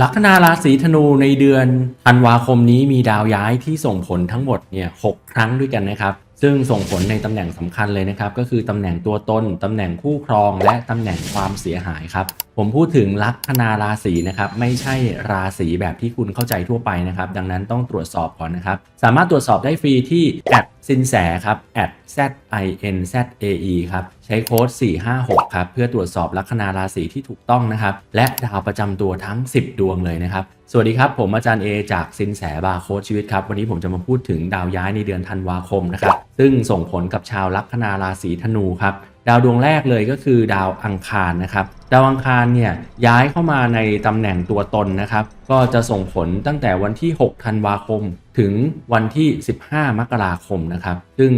ลัคนาราศีธนูในเดือนธันวาคมนี้มีดาวย้ายที่ส่งผลทั้งหมดเนี่ยหกครั้งด้วยกันนะครับ ซึ่งส่งผลในตำแหน่งสำคัญเลยนะครับ ก็คือตำแหน่งตัวตนตำแหน่งคู่ครอง และตำแหน่งความเสียหายครับผมพูดถึงลัคนาราศีนะครับไม่ใช่ราศีแบบที่คุณเข้าใจทั่วไปนะครับ ดังนั้นต้องตรวจสอบก่อนนะครับ สามารถตรวจสอบได้ฟรีที่แอดสินแสครับ at z i n z a e ครับใช้โค้ด 456 ครับ เพื่อตรวจสอบลัคนาราศีที่ถูกต้องนะครับ และดาวประจำตัวทั้ง 10 ดวงเลยนะครับ สวัสดีครับ ผมอาจารย์เอจากสินแสบาร์โค้ดชีวิตครับ วันนี้ผมจะมาพูดถึงดาวย้ายในเดือนธันวาคมนะครับ ซึ่งส่งผลกับชาวลัคนาราศีธนูครับ ดาวดวงแรกเลยก็คือดาวอังคารนะครับ ดาวอังคารเนี่ยย้ายเข้ามาในตำแหน่งตัวตนนะครับ ก็จะส่งผลตั้งแต่วันที่ 6 ธันวาคม ถึงวันที่ 15 มกราคมนะครับ ซึ่ง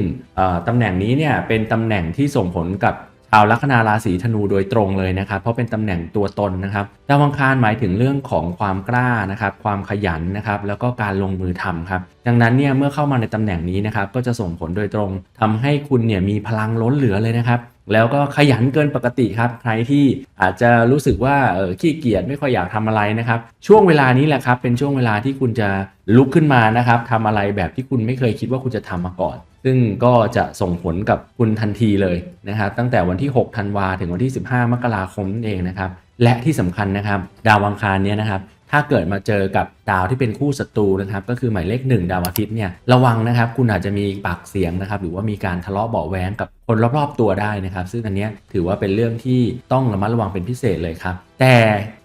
ตำแหน่งนี้เนี่ยเป็นตำแหน่งที่ส่งผลกับชาวลัคนาราศีธนูโดยตรงเลยนะครับ เพราะเป็นตำแหน่งตัวตนนะครับดาวอังคารหมายถึงเรื่องของความกล้านะครับ ความขยันนะครับ แล้วก็การลงมือทำครับ ดังนั้นเนี่ยเมื่อเข้ามาในตำแหน่งนี้นะครับ ก็จะส่งผลโดยตรงทำให้คุณเนี่ยมีพลังล้นเหลือเลยนะครับ แล้วก็ขยันเกินปกติครับ ใครที่อาจจะรู้สึกว่าเออขี้เกียจไม่ค่อยอยากทำอะไรนะครับ ช่วงเวลานี้แหละครับ เป็นช่วงเวลาที่คุณจะลุกขึ้นมานะครับทำอะไรแบบที่คุณไม่เคยคิดว่าคุณจะทำมาก่อน ซึ่งก็จะส่งผลกับคุณทันทีเลยนะครับ ตั้งแต่วันที่ 6 ธันวาถึงวันที่ 15 มกราคมนั่นเองนะครับ และที่สำคัญนะครับ ดาวอังคารเนี่ยนะครับ ถ้าเกิดมาเจอกับดาวที่เป็นคู่ศัตรูนะครับ ก็คือหมายเลขหนึ่งดาวอาทิตย์เนี่ยระวังนะครับ คุณอาจจะมีปากเสียงนะครับ หรือว่ามีการทะเลาะเบาะแว้งกับคนรอบๆตัวได้นะครับ ซึ่งอันนี้ถือว่าเป็นเรื่องที่ต้องระมัดระวังเป็นพิเศษเลยครับแต่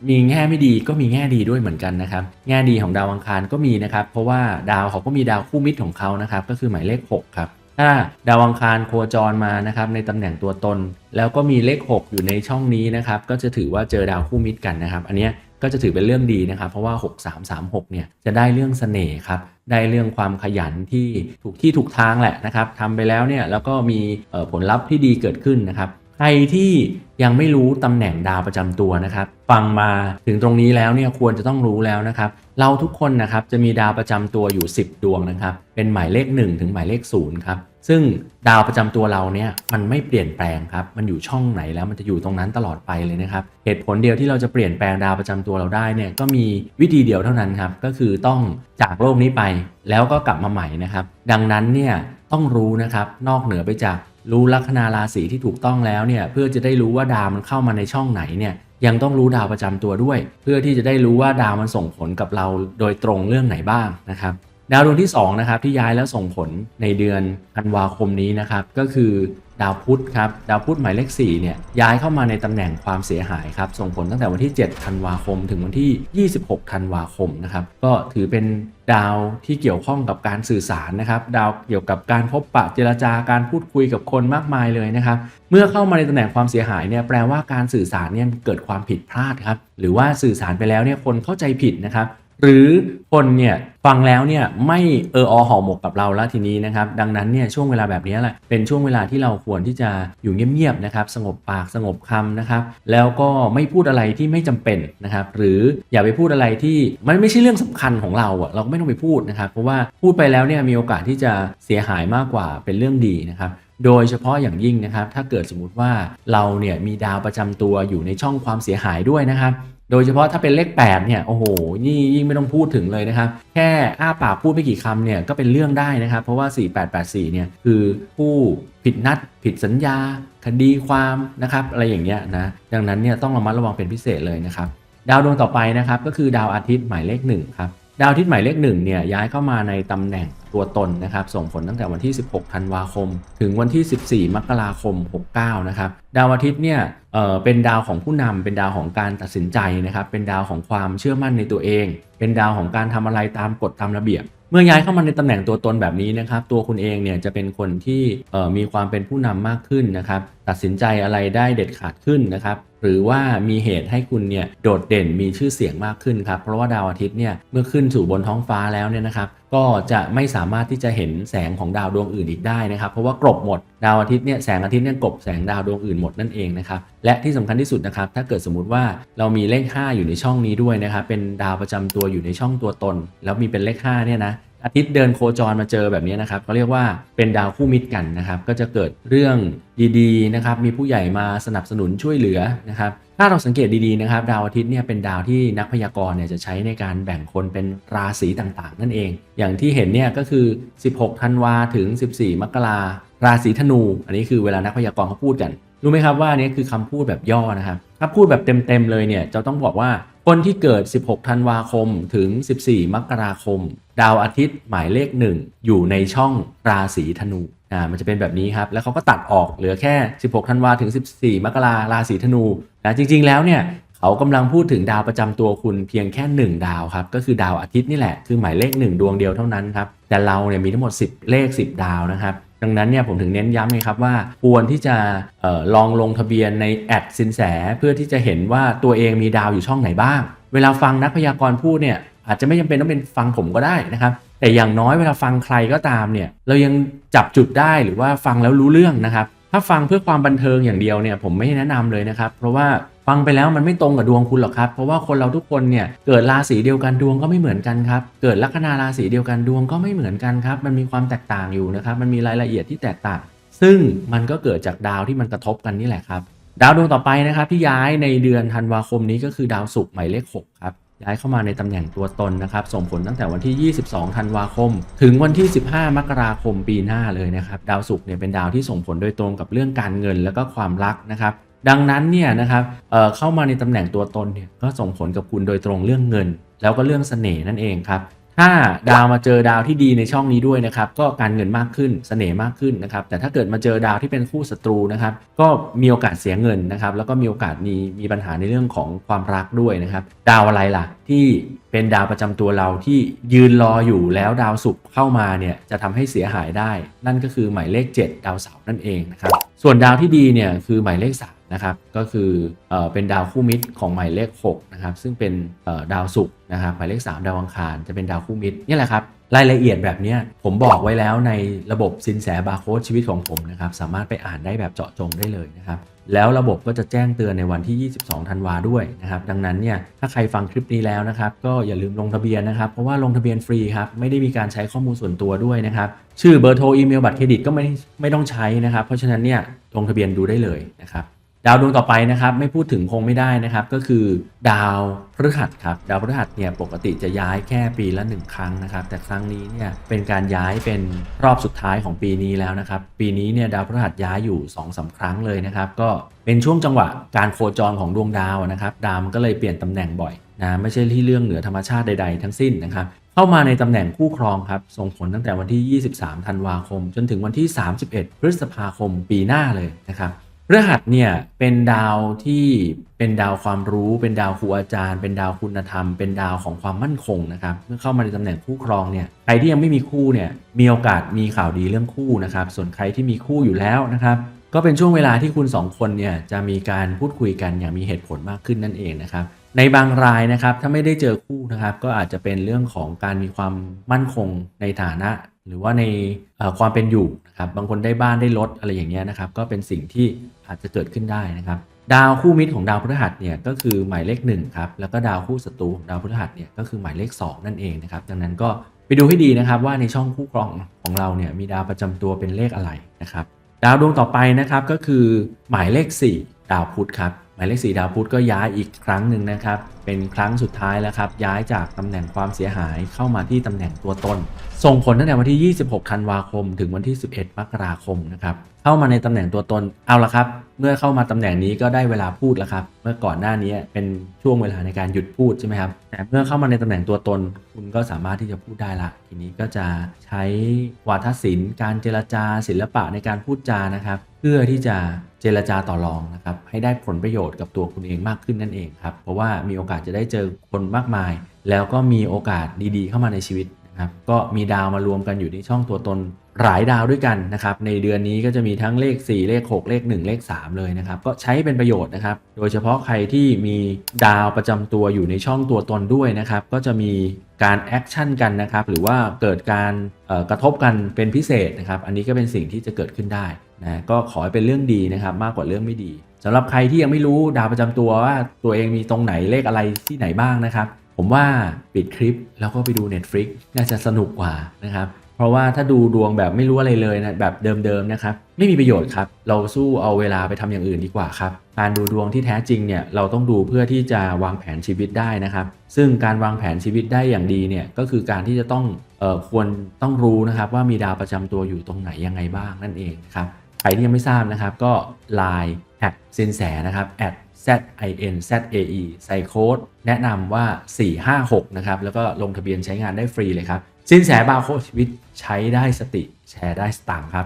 มีแง่ไม่ดีก็มีแง่ดีด้วยเหมือนกันนะครับ แง่ดีของดาวอังคารก็มีนะครับ เพราะว่าดาวเขาก็มีดาวคู่มิตรของเขานะครับ ก็คือหมายเลข 6 ครับถ้าดาวอังคารโคจรมานะครับในตำแหน่งตัวตน แล้วก็มีเลข 6 อยู่ในช่องนี้นะครับ ก็จะถือว่าเจอดาวคู่มิตรกันนะครับ อันนี้ ก็จะถือเป็นเรื่องดีนะครับเพราะว่า 6336เนี่ยจะได้เรื่องเสน่ห์ครับได้เรื่องความขยันที่ถูกที่ถูกทางแหละนะครับทำไปแล้วเนี่ยแล้วก็มีผลลัพธ์ที่ดีเกิดขึ้นนะครับใครที่ยังไม่รู้ตำแหน่งดาวประจำตัวนะครับ ฟังมาถึงตรงนี้แล้วเนี่ยควรจะต้องรู้แล้วนะครับ เราทุกคนนะครับจะมีดาวประจำตัวอยู่ 10 ดวงนะครับ เป็นหมายเลข 1 ถึงหมายเลข0ครับ ซึ่งดาวประจำตัวเราเนี่ยมันไม่เปลี่ยนแปลงครับ มันอยู่ช่องไหนแล้วมันจะอยู่ตรงนั้นตลอดไปเลยนะครับ เหตุผลเดียวที่เราจะเปลี่ยนแปลงดาวประจำตัวเราได้เนี่ยก็มีวิธีเดียวเท่านั้นครับ ก็คือต้องจากโลกนี้ไปแล้วก็กลับมาใหม่นะครับ ดังนั้นเนี่ยต้องรู้นะครับนอกเหนือไปจากรู้ลัคนาราศีที่ถูกต้องแล้วเนี่ยเพื่อจะได้รู้ว่าดาวมันเข้ามาในช่องไหนเนี่ยยังต้องรู้ดาวประจำตัวด้วย เพื่อที่จะได้รู้ว่าดาวมันส่งผลกับเราโดยตรงเรื่องไหนบ้างนะครับ ดาวดวงที่2นะครับที่ย้ายแล้วส่งผลในเดือนธันวาคมนี้นะครับก็คือดาวพุธครับดาวพุธหมายเลข4เนี่ยย้ายเข้ามาในตำแหน่งความเสียหายครับส่งผลตั้งแต่วันที่ 7 ธันวาคม ถึงวันที่ 26 ธันวาคมนะครับก็ถือเป็นดาวที่เกี่ยวข้องกับการสื่อสารนะครับ ดาวเกี่ยวกับการพบปะเจรจาการพูดคุยกับคนมากมายเลยนะครับ เมื่อเข้ามาในตำแหน่งความเสียหายเนี่ยแปลว่าการสื่อสารเนี่ยเกิดความผิดพลาดครับหรือว่าสื่อสารไปแล้วเนี่ยคนเข้าใจผิดนะครับ หรือคนเนี่ยฟังแล้วเนี่ยไม่เอออห่อหมกกับเราแล้วทีนี้นะครับ ดังนั้นเนี่ยช่วงเวลาแบบนี้แหละเป็นช่วงเวลาที่เราควรที่จะอยู่เงียบๆนะครับ สงบปากสงบคำนะครับ แล้วก็ไม่พูดอะไรที่ไม่จำเป็นนะครับ หรืออย่าไปพูดอะไรที่มันไม่ใช่เรื่องสำคัญของเราอะเราก็ไม่ต้องไปพูดนะครับ เพราะว่าพูดไปแล้วเนี่ยมีโอกาสที่จะเสียหายมากกว่าเป็นเรื่องดีนะครับโดยเฉพาะอย่างยิ่งนะครับ ถ้าเกิดสมมุติว่าเราเนี่ยมีดาวประจำตัวอยู่ในช่องความเสียหายด้วยนะครับ โดยเฉพาะถ้าเป็นเลข8เนี่ยโอ้โหนี่ยิ่งไม่ต้องพูดถึงเลยนะครับ แค่อ้าปากพูดไม่กี่คำเนี่ยก็เป็นเรื่องได้นะครับ เพราะว่า 4884เนี่ยคือผู้ผิดนัด ผิดสัญญา คดีความนะครับอะไรอย่างเงี้ยนะดังนั้นเนี่ยต้องระมัดระวังเป็นพิเศษเลยนะครับ ดาวดวงต่อไปนะครับก็คือดาวอาทิตย์หมายเลขหนึ่งครับดาวอาทิตย์หมายเลขหนึ่งเนี่ยย้ายเข้ามาในตำแหน่ง ตัวตนนะครับ ส่งผลตั้งแต่วันที่ 16 ธันวาคม ถึงวันที่ 14 มกราคม 69 นะครับ ดาวอาทิตย์เนี่ยเเป็นดาวของผู้นำเป็นดาวของการตัดสินใจนะครับ เป็นดาวของความเชื่อมั่นในตัวเอง เป็นดาวของการทำอะไรตามกฎตามระเบียบ เมื่อย้ายเข้ามาในตำแหน่งตัวตนแบบนี้นะครับ ตัวคุณเองเนี่ยจะเป็นคนที่มีความเป็นผู้นำมากขึ้นนะครับ ตัดสินใจอะไรได้เด็ดขาดขึ้นนะครับหรือว่ามีเหตุให้คุณเนี่ยโดดเด่นมีชื่อเสียงมากขึ้นครับเพราะว่าดาวอาทิตย์เนี่ยเมื่อขึ้นสู่บนท้องฟ้าแล้วเนี่ยนะครับก็จะไม่สามารถที่จะเห็นแสงของดาวดวงอื่นอีกได้นะครับเพราะว่ากลบหมดดาวอาทิตย์เนี่ยแสงอาทิตย์เนี่ยกลบแสงดาวดวงอื่นหมดนั่นเองนะครับและที่สำคัญที่สุดนะครับถ้าเกิดสมมุติว่าเรามีเลข 5 อยู่ในช่องนี้ด้วยนะครับเป็นดาวประจำตัวอยู่ในช่องตัวตน แล้วมีเป็นเลข5เนี่ยนะ อาทิตย์เดินโคจรมาเจอแบบนี้นะครับเขาเรียกว่าเป็นดาวคู่มิตรกันนะครับก็จะเกิดเรื่องดีๆนะครับมีผู้ใหญ่มาสนับสนุนช่วยเหลือนะครับถ้าเราสังเกตดีๆนะครับดาวอาทิตย์เนี่ยเป็นดาวที่นักพยากรณ์เนี่ยจะใช้ในการแบ่งคนเป็นราศีต่างๆ นั่นเอง อย่างที่เห็นเนี่ยก็คือ 16 ธันวาถึง 14 มกราราศีธนู อันนี้คือเวลานักพยากรณ์เขาพูดกันรู้ไหมครับว่าอันนี้คือคำพูดแบบย่อนะครับถ้าพูดแบบเต็มๆเลยเนี่ยจะต้องบอกว่า คนที่เกิด 16 ธันวาคม ถึง 14 มกราคม ดาวอาทิตย์หมายเลข 1 อยู่ในช่องราศีธนูอ่ามันจะเป็นแบบนี้ครับ แล้วเขาก็ตัดออกเหลือแค่ 16 ธันวาถึง 14 มกราราศีธนูนะจริง ๆ แล้วเนี่ยเขากำลังพูดถึงดาวประจำตัวคุณเพียงแค่ 1 ดาวครับ ก็คือดาวอาทิตย์นี่แหละ คือหมายเลข 1 ดวงเดียวเท่านั้นครับ แต่เราเนี่ยมีทั้งหมด 10 เลข 10 ดาวนะครับ ดังนั้นเนี่ยผมถึงเน้นย้ำเลยครับว่าควรที่จะออลองลงทะเบียนในแอดสินแสเพื่อที่จะเห็นว่าตัวเองมีดาวอยู่ช่องไหนบ้าง เวลาฟังนักพยากรณ์พูดเนี่ยอาจจะไม่จำเป็นต้องเป็นฟังผมก็ได้นะครับแต่อย่างน้อยเวลาฟังใครก็ตามเนี่ยเรายังจับจุดได้หรือว่าฟังแล้วรู้เรื่องนะครับถ้าฟังเพื่อความบันเทิงอย่างเดียวเนี่ยผมไม่แนะนำเลยนะครับ เพราะว่า ฟังไปแล้วมันไม่ตรงกับดวงคุณหรอกครับ เพราะว่าคนเราทุกคนเนี่ยเกิดราศีเดียวกันดวงก็ไม่เหมือนกันครับ เกิดลัคนาราศีเดียวกันดวงก็ไม่เหมือนกันครับ มันมีความแตกต่างอยู่นะครับ มันมีรายละเอียดที่แตกต่าง ซึ่งมันก็เกิดจากดาวที่มันกระทบกันนี่แหละครับ ดาวดวงต่อไปนะครับที่ย้ายในเดือนธันวาคมนี้ก็คือดาวศุกร์หมายเลข6ครับย้ายเข้ามาในตำแหน่งตัวตนนะครับ ส่งผลตั้งแต่วันที่ 22 ธันวาคม ถึงวันที่ 15 มกราคมปีหน้าเลยนะครับ ดาวศุกร์เนี่ยเป็นดาวที่ส่งผลโดยตรงกับเรื่องการเงิน แล้วก็ความรักนะครับ ดังนั้นเนี่ยนะครับเเข้ามาในตำแหน่งตัวตนเนี่ยก็ส่งผลกับคุณโดยตรงเรื่องเงิน แล้วก็เรื่องเสน่ห์นั่นเองครับถ้าดาวมาเจอดาวที่ดีในช่องนี้ด้วยนะครับก็การเงินมากขึ้นเสน่ห์มากขึ้นนะครับแต่ถ้าเกิดมาเจอดาวที่เป็นคู่ศัตรูนะครับก็มีโอกาสเสียเงินนะครับแล้วก็มีโอกาสมีมีปัญหาในเรื่องของความรักด้วยนะครับดาวอะไรล่ะที่เป็นดาวประจำตัวเราที่ยืนรออยู่แล้วดาวศุกร์เข้ามาเนี่ยจะทำให้เสียหายได้ นั่นก็คือหมายเลข 7 ดาวเสาร์นั่นเองนะครับส่วนดาวที่ดีเนี่ยคือหมายเลข3 นะครับก็คือเออเป็นดาวคู่มิตรของหมายเลข6นะครับซึ่งเป็นดาวศุกร์นะครับหมายเลข 3 ดาวอังคารจะเป็นดาวคู่มิตรนี่แหละครับรายละเอียดแบบนี้ผมบอกไว้แล้วในระบบสินแสบาร์โค้ดชีวิตของผมนะครับสามารถไปอ่านได้แบบเจาะจงได้เลยนะครับแล้วระบบก็จะแจ้งเตือนในวันที่ 22 ธันวาด้วยนะครับดังนั้นเนี่ยถ้าใครฟังคลิปนี้แล้วนะครับก็อย่าลืมลงทะเบียนนะครับเพราะว่าลงทะเบียนฟรีครับไม่ได้มีการใช้ข้อมูลส่วนตัวด้วยนะครับชื่อเบอร์โทรอีเมลบัตรเครดิตก็ไม่ไม่ต้องใช้นะครับเพราะฉะนั้นเนี่ยลงทะเบียนดูได้เลยนะครับ ดาวดวงต่อไปนะครับไม่พูดถึงคงไม่ได้นะครับ ก็คือดาวพฤหัสครับดาวพฤหัสเนี่ยปกติจะย้ายแค่ปีละหนึ่งครั้งนะครับ แต่ครั้งนี้เนี่ยเป็นการย้ายเป็นรอบสุดท้ายของปีนี้แล้วนะครับ ปีนี้เนี่ยดาวพฤหัสย้ายอยู่2อสาครั้งเลยนะครับ ก็เป็นช่วงจังหวะการโคจรของดวงดาวนะครับ ดาวมันก็เลยเปลี่ยนตำแหน่งบ่อยนะไม่ใช่ที่เรื่องเหนือธรรมชาติใด ๆ ทั้งสิ้นนะครับเข้ามาในตำแหน่งคู่ครองครับส่งผลตั้งแต่วันที่ 23 ธันวาคม จนถึงวันที่ 31 พฤษภาคมปีหน้าเลยนะครับ พฤหัสเนี่ยเป็นดาวที่เป็นดาวความรู้ เป็นดาวครูอาจารย์ เป็นดาวคุณธรรม เป็นดาวของความมั่นคงนะครับเมื่อเข้ามาในตำแหน่งคู่ครองเนี่ยใครที่ยังไม่มีคู่เนี่ยมีโอกาสมีข่าวดีเรื่องคู่นะครับส่วนใครที่มีคู่อยู่แล้วนะครับก็เป็นช่วงเวลาที่คุณสองคนเนี่ยจะมีการพูดคุยกันอย่างมีเหตุผลมากขึ้นนั่นเองนะครับในบางรายนะครับถ้าไม่ได้เจอคู่นะครับก็อาจจะเป็นเรื่องของการมีความมั่นคงในฐานะ หรือว่าในความเป็นอยู่นะครับบางคนได้บ้านได้รถอะไรอย่างเงี้ยนะครับก็เป็นสิ่งที่ อาจจะเกิดขึ้นได้นะครับ ดาวคู่มิตรของดาวพฤหัสเนี่ยก็คือหมายเลข1ครับแล้วก็ดาวคู่ศัตรูของดาวพฤหัสเนี่ยก็คือหมายเลข 2 นั่นเองนะครับ ดังนั้นก็ไปดูให้ดีนะครับว่าในช่องคู่ครองของเราเนี่ยมีดาวประจำตัวเป็นเลขอะไรนะครับ ดาวดวงต่อไปนะครับก็คือหมายเลข 4 ดาวพุธครับหมายเลข 4 ดาวพุธก็ย้ายอีกครั้งหนึ่งนะครับ เป็นครั้งสุดท้ายแล้วครับ ย้ายจากตำแหน่งความเสียหายเข้ามาที่ตำแหน่งตัวตน ส่งผลตั้งแต่วันที่ 26ธันวาคม ถึงวันที่ 11มกราคมนะครับเข้ามาในตำแหน่งตัวตนเอาละครับ เมื่อเข้ามาตำแหน่งนี้ก็ได้เวลาพูดแล้วครับ เมื่อก่อนหน้านี้เป็นช่วงเวลาในการหยุดพูดใช่ไหมครับแต่เมื่อเข้ามาในตำแหน่งตัวตน คุณก็สามารถที่จะพูดได้ละทีนี้ก็จะใช้วาทศิลป์ การเจรจาศิลปะในการพูดจานะครับ เพื่อที่จะเจรจาต่อรองนะครับให้ได้ผลประโยชน์กับตัวคุณเองมากขึ้นนั่นเองครับเพราะว่ามีโอกาสจะได้เจอคนมากมาย แล้วก็มีโอกาสดีๆ เข้ามาในชีวิตนะครับก็มีดาวมารวมกันอยู่ในช่องตัวตนหลายดาวด้วยกันนะครับในเดือนนี้ก็จะมีทั้งเลข 4 เลข 6 เลข 1 เลข 3 เลยนะครับก็ใช้เป็นประโยชน์นะครับ โดยเฉพาะใครที่มีดาวประจำตัวอยู่ในช่องตัวตนด้วยนะครับก็จะมีการแอคชั่นกันนะครับหรือว่าเกิดการกระทบกันเป็นพิเศษนะครับอันนี้ก็เป็นสิ่งที่จะเกิดขึ้นได้ นะก็ขอให้เป็นเรื่องดีนะครับมากกว่าเรื่องไม่ดีสำหรับใครที่ยังไม่รู้ดาวประจำตัวว่าตัวเองมีตรงไหนเลขอะไรที่ไหนบ้างนะครับ ผมว่าปิดคลิปแล้วก็ไปดู Netflix น่าจะสนุกกว่านะครับเพราะว่าถ้าดูดวงแบบไม่รู้อะไรเลยนะแบบเดิมๆนะครับไม่มีประโยชน์ครับ เราสู้เอาเวลาไปทำอย่างอื่นดีกว่าครับการดูดวงที่แท้จริงเนี่ยเราต้องดูเพื่อที่จะวางแผนชีวิตได้นะครับ ซึ่งการวางแผนชีวิตได้อย่างดีเนี่ยก็คือการที่จะต้องเอ่อควรต้องรู้นะครับว่ามีดาวประจำตัวอยู่ตรงไหนยังไงบ้างนั่นเองครับ ใครที่ยังไม่ทราบนะครับ ก็ Line แอดสินแสนะครับ at z i n z a e ใส่โค้ดแนะนำว่า 456 นะครับ แล้วก็ลงทะเบียนใช้งานได้ฟรีเลยครับ สินแสบาโคชีวิตใช้ได้สติแชร์ได้สตางค์ครับ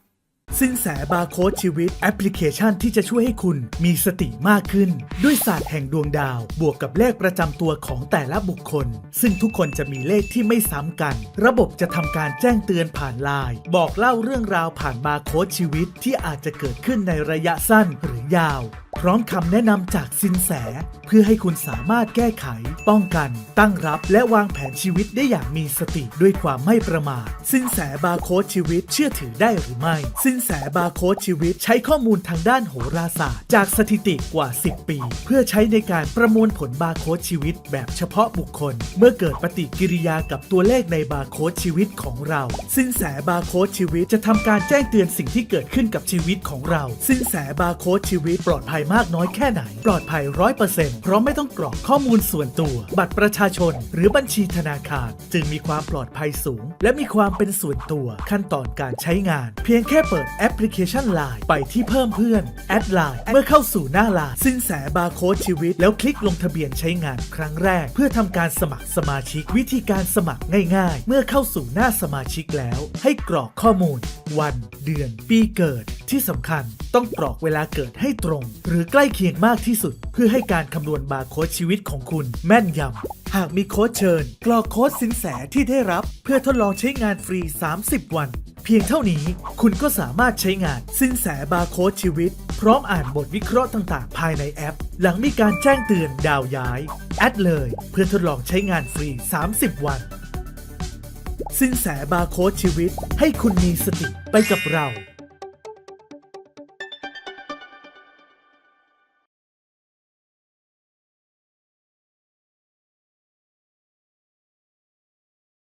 สินแสบาร์โค้ดชีวิตแอปพลิเคชันที่จะช่วยให้คุณมีสติมากขึ้น ด้วยศาสตร์แห่งดวงดาว บวกกับเลขประจำตัวของแต่ละบุคคล ซึ่งทุกคนจะมีเลขที่ไม่ซ้ำกัน ระบบจะทำการแจ้งเตือนผ่านไลน์บอกเล่าเรื่องราวผ่านบาร์โค้ดชีวิตที่อาจจะเกิดขึ้นในระยะสั้นหรือยาว พร้อมคำแนะนำจากสินแส เพื่อให้คุณสามารถแก้ไข ป้องกัน ตั้งรับและวางแผนชีวิตได้อย่างมีสติด้วยความไม่ประมาทสินแสบาร์โค้ดชีวิตเชื่อถือได้หรือไม่สินแสบาร์โค้ดชีวิต ใช้ข้อมูลทางด้านโหราศาสตร์ จากสถิติกว่า 10 ปี เพื่อใช้ในการประมวลผลบาร์โค้ดชีวิต แบบเฉพาะบุคคล เมื่อเกิดปฏิกิริยากับตัวเลขในบาร์โค้ดชีวิตของเรา สินแสบาร์โค้ดชีวิตจะทำการแจ้งเตือนสิ่งที่เกิดขึ้นกับชีวิตของเรา สินแสบาร์โค้ดชีวิต ปลอดภัยมากน้อยแค่ไหน ปลอดภัยร้อยเปอร์เซ็นต์เพราะไม่ต้องกรอกข้อมูลส่วนตัว บัตรประชาชน หรือบัญชีธนาคาร จึงมีความปลอดภัยสูง และมีความเป็นส่วนตัว ขั้นตอนการใช้งาน เพียงแค่เปิดแอปพลิเคชัน Line ไปที่เพิ่มเพื่อน แอดไลน์เมื่อเข้าสู่หน้าไลน์สินแสบาร์โค้ดชีวิต แล้วคลิกลงทะเบียนใช้งานครั้งแรก เพื่อทำการสมัครสมาชิก วิธีการสมัครง่าย ๆ เมื่อเข้าสู่หน้าสมาชิกแล้ว ให้กรอกข้อมูล วัน เดือน ปีเกิดที่สำคัญต้องกรอกเวลาเกิดให้ตรง หรือใกล้เคียงมากที่สุด เพื่อให้การคำนวณบาร์โค้ดชีวิตของคุณแม่นยำ หากมีโค้ดเชิญ กรอกโค้ดสินแสที่ได้รับ เพื่อทดลองใช้งานฟรี 30 วัน เพียงเท่านี้คุณก็สามารถใช้งานสินแสบาร์โค้ดชีวิต พร้อมอ่านบทวิเคราะห์ต่างๆ ภายในแอป หลังมีการแจ้งเตือนดาวย้าย แอดเลย เพื่อทดลองใช้งานฟรี 30 วัน สินแสบาร์โค้ดชีวิต ให้คุณมีสติไปกับเรา